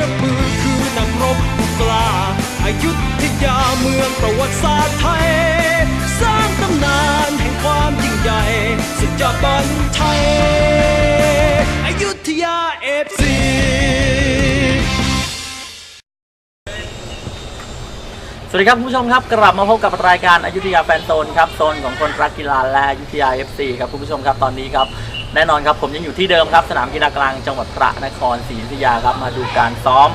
ระบือคือนักรบผู้กล้าอายุทยาเมืองประวัติศาสตร์ไทย สร้างตำนานแห่งความยิ่งใหญ่สุดยอดบอลไทยอายุธยาเอฟซีสวัสดีครับคุณผู้ชมครับกลับมาพบกับรายการอายุทยาแฟนโซนครับโซนของคนรักกีฬาและอายุธยา FC ครับคุณผู้ชมครับตอนนี้ครับ แน่นอนครับผมยังอยู่ที่เดิมครับสนามกีฬากลางจังหวัดพระนครศรีอยุธยาครับมาดูการซ้อม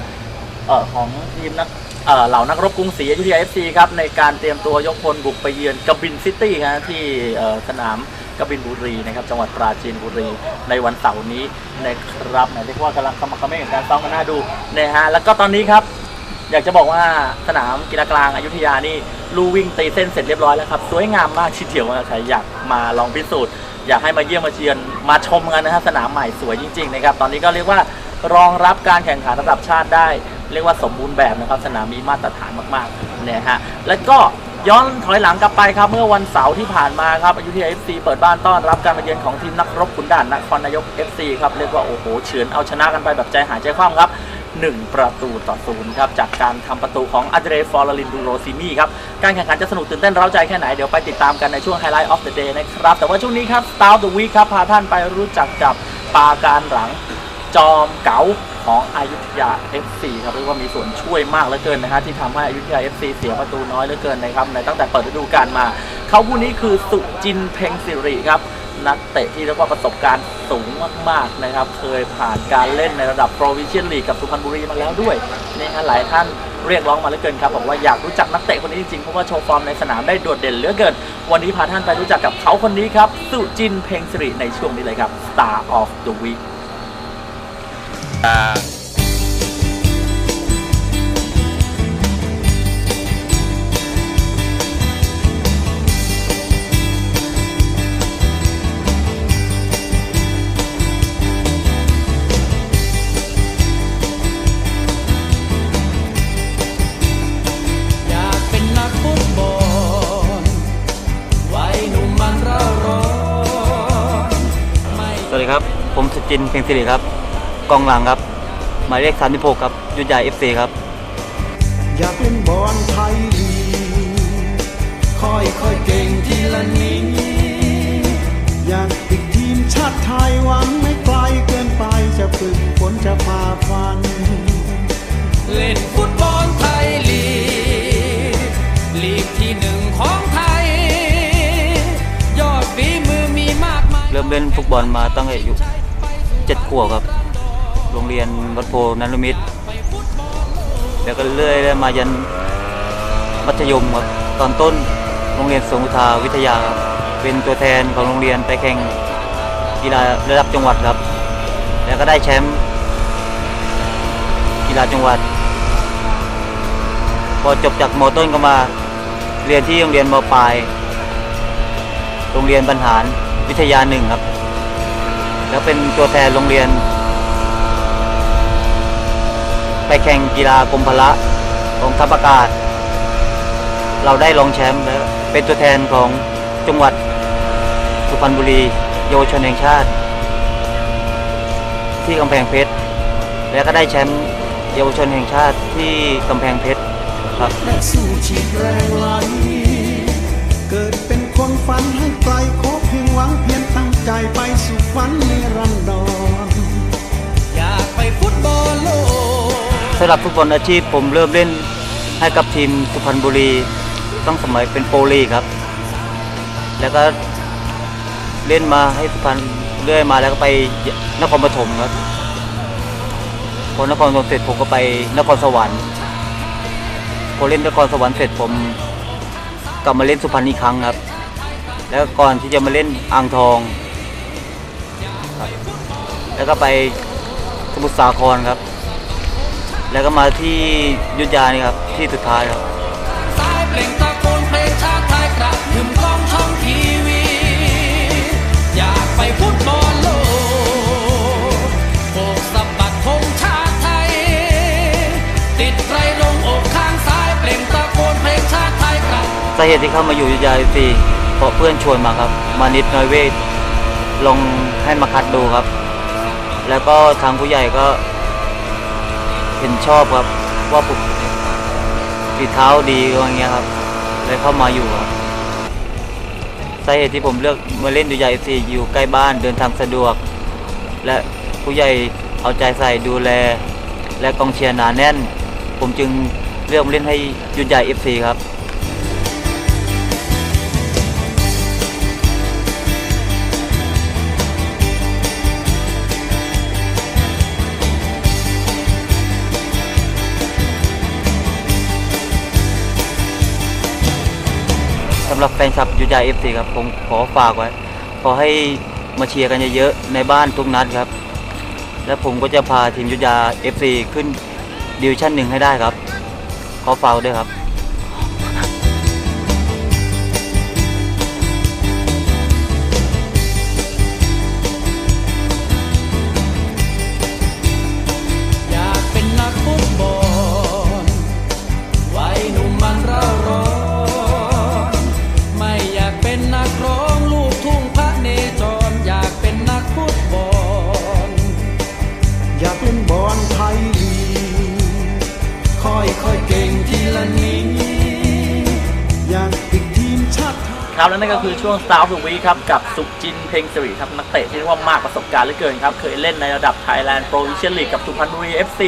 เอ่อของทีมนักเอ่อเหล่านักรบกรุงศรีอยุธยา FC ครับในการเตรียมตัวยกพลบุกไปเยือนกบินซิตี้นะที่เอ่อสนามกบินบุรีนะครับจังหวัดปราจีนบุรีในวันเสาร์นี้นะครับแหมเรียกว่ากำลังขมักเขม้นกับการซ้อมกันน่าดูนะฮะแล้วก็ตอนนี้ครับ อยากจะบอกว่าสนามกีฬากลางอายุทยานี่ลู่วิ่งตีเส้นเสร็จเรียบร้อยแล้วครับสวยงามมากทีเดียวนะใครอยากมาลองพิสูจน์อยากให้มาเยี่ยมมาเชียนมาชมกันนะฮะสนามใหม่สวยจริงๆนะครับตอนนี้ก็เรียกว่ารองรับการแข่งขันระดับชาติได้ เรียกว่าสมบูรณ์แบบนะครับสนามมีมาตรฐานมากๆเนี่ยฮะแล้วก็ย้อนถอยหลังกลับไปครับเมื่อวันเสาร์ที่ผ่านมาครับอยุธยา FC เปิดบ้านต้อนรับการมาเยือนของทีมนักรบขุนด่านนครนายก FC ครับเรียกว่าโอ้โหเฉือนเอาชนะกันไปแบบใจหายใจคว่ำครับ 1 ประตูต่อศูนย์ครับ จากการทำประตูของอัเดรฟอร์ลินดูโรซิมีครับ การแข่งขันจะสนุกตื่นเต้นเร้าใจแค่ไหน เดี๋ยวไปติดตามกันในช่วงไฮไลท์ออฟเดอะเดย์นะครับ แต่ว่าช่วงนี้ครับ Star of the Week ครับ พาท่านไปรู้จักกับปาการหลังจอมเก๋าของอายุทยา FC ครับเรียกว่ามีส่วนช่วยมากเหลือเกินนะฮะที่ทำให้อายุทยา FC เสียประตูน้อยเหลือเกินนะครับในตั้งแต่เปิดฤดูกาลมา เขาผู้นี้คือสุจินเพ็งสิริครับ นักเตะที่เรียกว่าประสบการณ์สูงมากๆนะครับ เคยผ่านการเล่นในระดับโปรวิเชียนลีกกับสุพรรณบุรีมาแล้วด้วยนี่ฮะหลายท่านเรียกร้องมาเหลือเกินครับบอกว่าอยากรู้จักนักเตะคนนี้จริงๆเพราะว่าโชว์ฟอร์มในสนามได้โดดเด่นเหลือเกิน วันนี้พาท่านไปรู้จักกับเขาคนนี้ครับสุจินเพ็งสิริในช่วงนี้เลยครับ Star of the Week อย จินต์เพ็งสิริครับกองหลังครับหมายเลข36ครับยุทธยา FC ครับอยากเล่นบอลไทยลีกค่อยค่อยๆเก่งทีละนิดอยากติดทีมชาติไทยหวังไม่ไกลเกินไปจะฝึกฝนจะฝ่าฟัน เล่นฟุตบอลไทยลีกลีกที่หนึ่งของไทย ยอดฝีมือมีมากมาย เริ่มเล่นฟุตบอลมาตั้งแต่อายุ 7ขวบครับ โรงเรียนวัดโพนันทมิตร แล้วก็เรื่อยมายันมัธยมครับ ตอนต้นโรงเรียนสงุทาวิทยาครับ เป็นตัวแทนของโรงเรียนไปแข่งกีฬาระดับจังหวัดครับ แล้วก็ได้แชมป์กีฬาจังหวัด พอจบจากมต้นก็มาเรียนที่โรงเรียนมปลาย โรงเรียนบรรหารวิทยาหนึ่งครับ แล้วเป็นตัวแทนโรงเรียน ไปแข่งกีฬากรมพละของทัพอากาศ เราได้รองแชมป์แล้วเป็นตัวแทนของจังหวัดสุพรรณบุรีเยาวชนแห่งชาติ ที่กำแพงเพชร แล้วก็ได้แชมป์เยาวชนแห่งชาติที่กำแพงเพชรครับสู้ชีแรงไหลเกิดเป็นคนฝันให้ไกลขอ พียงหวังเพียงตั้งใจไปสู่ฝันนิรันดรอยากไปฟุตบอลโลกสำหรับฟุตบอลอาชีพผมเริ่มเล่นให้กับทีมสุพรรณบุรีต้องสมัยเป็นโปรลีครับ แล้วก็เล่นมาให้สุพรรณเรื่อยมาแล้วก็ไปนครปฐมครับพอนครปฐมเสร็จผมก็ไปนครสวรรค์พอเล่นนครสวรรค์เสร็จผมกลับมาเล่นสุพรรณอีกครั้งครับ แล้วก่อนที่จะมาเล่นอ่างทองครับแล้วก็ไปสมุทรสาครครับ แล้วก็มาที่ยุทธยานี่ครับ ที่สุดท้ายครับสายเปล่งตะโกนเพลงชาติไทยกระหึ่มกล้องช่องทีวี อยากไปฟุตบอลโลกโบกสะบัดธงชาติไทย ติดไรลงอกข้างซ้ายเปล่งตะโกนเพลงชาติไทยกระสาเหตุที่เข้ามาอยู่ยุทธยาซี เพราะเพื่อนชวนมาครับ มานิดน้อยเวทลองให้มาคัดดูครับ แล้วก็ทางผู้ใหญ่ก็ เห็นชอบครับว่าผมฝีเท้าดีอะไรเงี้ยครับเลยเข้ามาอยู่ครับสาเหตุที่ผมเลือกมาเล่นดูใหญ่ซีอยู่ใกล้บ้านเดินทางสะดวก และผู้ใหญ่เอาใจใส่ดูแล และกองเชียร์หนาแน่น ผมจึงเลือกเล่นให้ยุทธใหญ่ FC ครับำหรับแฟนคลับยุยาเอฟซีครับผมขอฝากไว้ขอให้มาเชียร์กันเยอะๆในบ้านทุกนัดครับ และผมก็จะพาทีมยุยาเอฟซีขึ้นดิวชั่นหนึ่งให้ได้ครับ ขอฝากด้วยครับ ครับและนั่นก็คือช่วง Star of the Week ครับกับสุจินเพ็งสิริครับนักเตะที่เรียกว่ามากประสบการณ์เหลือเกินครับ เคยเล่นในระดับ Thailand Pro Vision League กับสุพรรณบุรี FC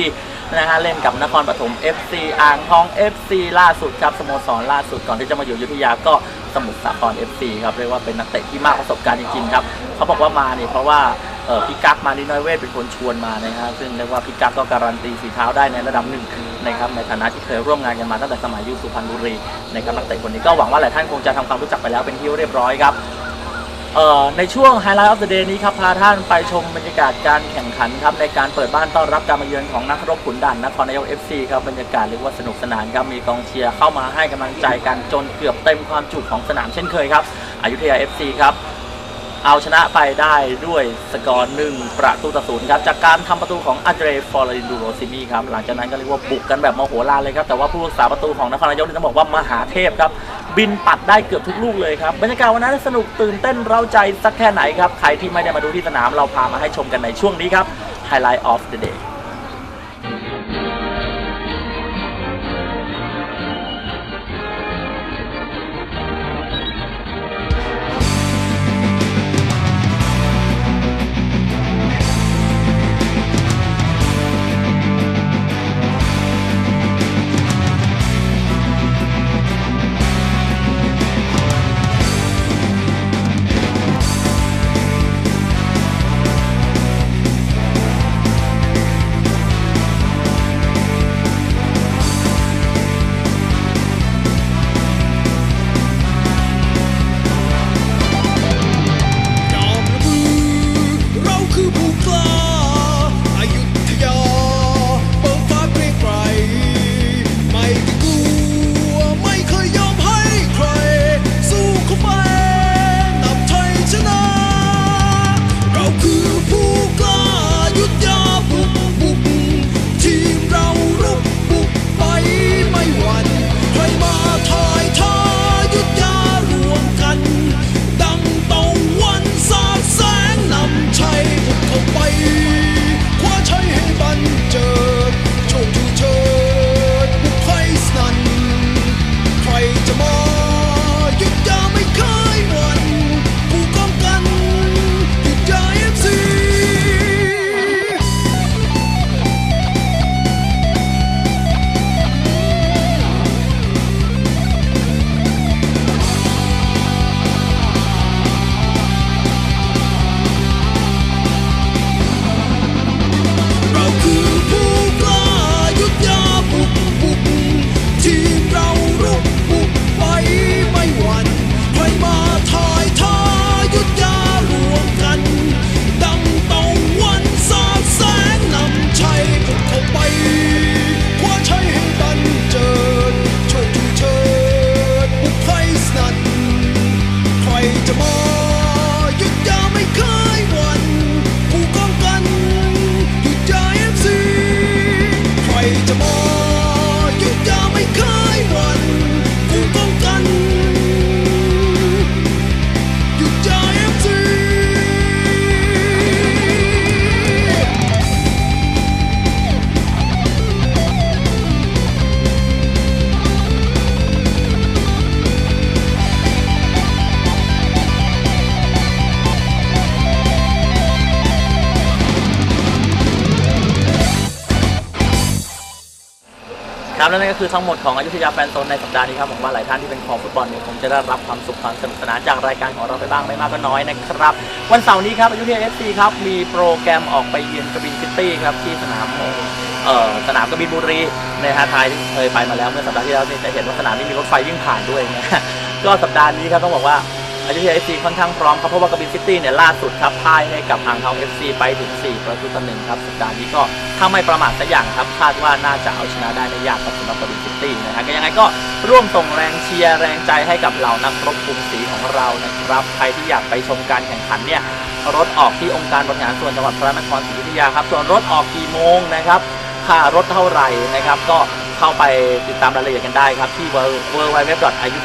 นะฮะเล่นกับนครปฐม FC อ่างทอง FC ล่าสุดครับสโมสรล่าสุดก่อนที่จะมาอยู่ยุธยาก็สมุทรสาคร FC ครับเรียกว่าเป็นนักเตะที่มากประสบการณ์จริงๆครับเขาบอกว่ามาเนี่ยเพราะว่า เออพี่กั๊กมานิน้อยเวทเป็นคนชวนมานะฮะซึ่งเรียกว่าพี่กั๊กก็การันตีฝีเท้าได้ในระดับหนึ่งนะครับในฐานะที่เคยร่วมงานกันมาตั้งแต่สมัยอยู่สุพรรณบุรีนะครับนักเตะคนนี้ก็หวังว่าหลายท่านคงจะทำความรู้จักไปแล้วเป็นที่เรียบร้อยครับเอ่อในช่วง Highlight of the Day นี้ครับพาท่านไปชมบรรยากาศการแข่งขันครับในการเปิดบ้านต้อนรับการมาเยือนของนักรบขุนด่านนครนายก FC ครับบรรยากาศเรียกว่าสนุกสนานครับมีกองเชียร์เข้ามาให้กำลังใจกันจนเกือบเต็มความจุของสนามเช่นเคยครับอยุธยา FC ครับ เอาชนะไปได้ด้วยสกอร์หนึ่งประตูต่อศูนย์ครับจากการทำประตูของอันเดรฟอร์ลินดูโรซิมีครับหลังจากนั้นก็เรียกว่าบุกกันแบบมโหฬารเลยครับแต่ว่าผู้รักษาประตูของนครนายกต้องบอกว่ามหาเทพครับบินปัดได้เกือบทุกลูกเลยครับบรรยากาศวันนั้นสนุกตื่นเต้นเร้าใจสักแค่ไหนครับใครที่ไม่ได้มาดูที่สนามเราพามาให้ชมกันในช่วงนี้ครับ Highlight of the Day และนั่นก็คือทั้งหมดของอยุธยาแฟนโซนในสัปดาห์นี้ครับผมว่าหลายท่านที่เป็นคอฟุตบอลเนี่ยคงจะได้รับความสุขความสนุกสนานจากรายการของเราไปบ้างไม่มากก็น้อยนะครับ วันเสาร์นี้ครับอยุธยาเอฟซีครับมีโปรแกรมออกไปเยือนกบินซิตี้ครับที่สนามเอ่อสนามกบินบุรีนะฮะทายที่เคยไปมาแล้วเมื่อสัปดาห์ที่แล้วนี่จะเห็นว่าสนามนี้มีรถไฟวิ่งผ่านด้วยนะก็สัปดาห์นี้ครับต้องบอกว่า อยุธยาเอฟซีค่อนข้างพร้อมครับเพราะว่ากบินซิตี้เนี่ยล่าสุดครับพ่ายให้กับอ่างทองเอฟซีไปถึง 4 ประตูต่อหนึ่งครับสัปดาห์นี้ก็ถ้าไม่ประมาทสักอย่างครับคาดว่าน่าจะเอาชนะได้ไม่ยากครับสำหรับกบินซิตี้นะฮะก็ยังไงก็ร่วมส่งแรงเชียร์แรงใจให้กับเหล่านักรบกรุงศรีของเรานะครับใครที่อยากไปชมการแข่งขันเนี่ยรถออกที่องค์การบริหารส่วนจังหวัดพระนครศรีอยุธยาครับส่วนรถออกกี่โมงนะครับค่ารถเท่าไหร่นะครับก็ เข้าไปติดตามรายละเอียดกันได้ครับ ที่ w w w a y u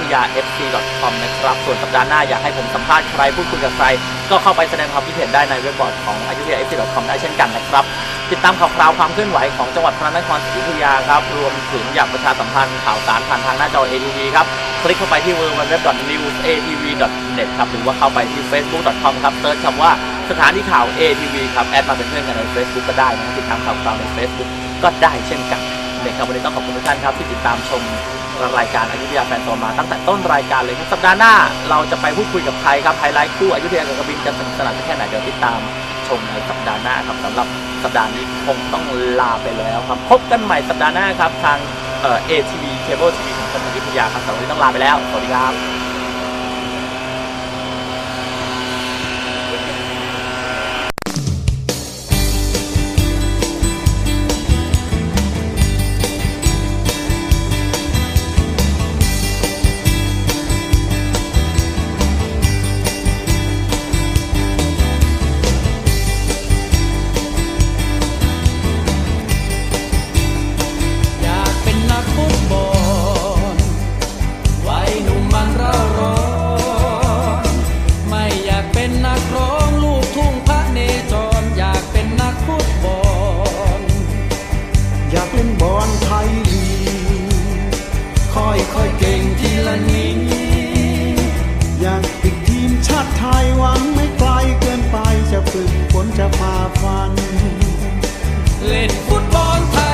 t h y a f c c o m นะครับ ส่วนสัปดาห์หน้าอยากให้ผมสัมภาษณ์ใครพูดคุยกับใคร ก็เข้าไปแสดงความคิดเห็นได้ในเว็บบอร์ดของ a y u t h y a f c c o m ได้เช่นกันนะครับ ติดตามข่าวคราวความเคลื่อนไหวของจังหวัดพระนครศรีอยุธยาครับ รวมถึงอยากประชาสัมพันธ์ข่าวสารผ่านทางหน้าจอ ATV ครับ คลิกเข้าไปที่ w w w n e w s a t v n e t ครับ หรือว่าเข้าไปที่ facebook.com ครับเซิร์ชคำว่าสถานีข่าว ATV ครับ แอดมาเป็นเพื่อนกันใน Facebook ก็ได้นะติดตามข่าวคราวใน Facebook ก็ได้เช่นกัน เด็กครับวันนี้ต้องขอบคุณทุกท่านครับที่ติดตามชมรายการอายุทยาแฟนโซนมาตั้งแต่ต้นรายการเลยครับสัปดาห์หน้าเราจะไปพูดคุยกับใครครับไฮไลท์คู่อายุทยากับกบินจะสนุกสนานแค่ไหนเดี๋ยวติดตามชมในสัปดาห์หน้าครับสำหรับสัปดาห์นี้คงต้องลาไปแล้วครับพบกันใหม่สัปดาห์หน้าครับทางเอ่อ ATV Cable TV ของคนอายุทยาครับสำหรับวันนี้ต้องลาไปแล้วสวัสดีครับ ทีละนิดอยากติดทีมชาติไทยหวังไม่ไกลเกินไปจะฝึกฝนจะพาฟัน เล่นฟุตบอลไทย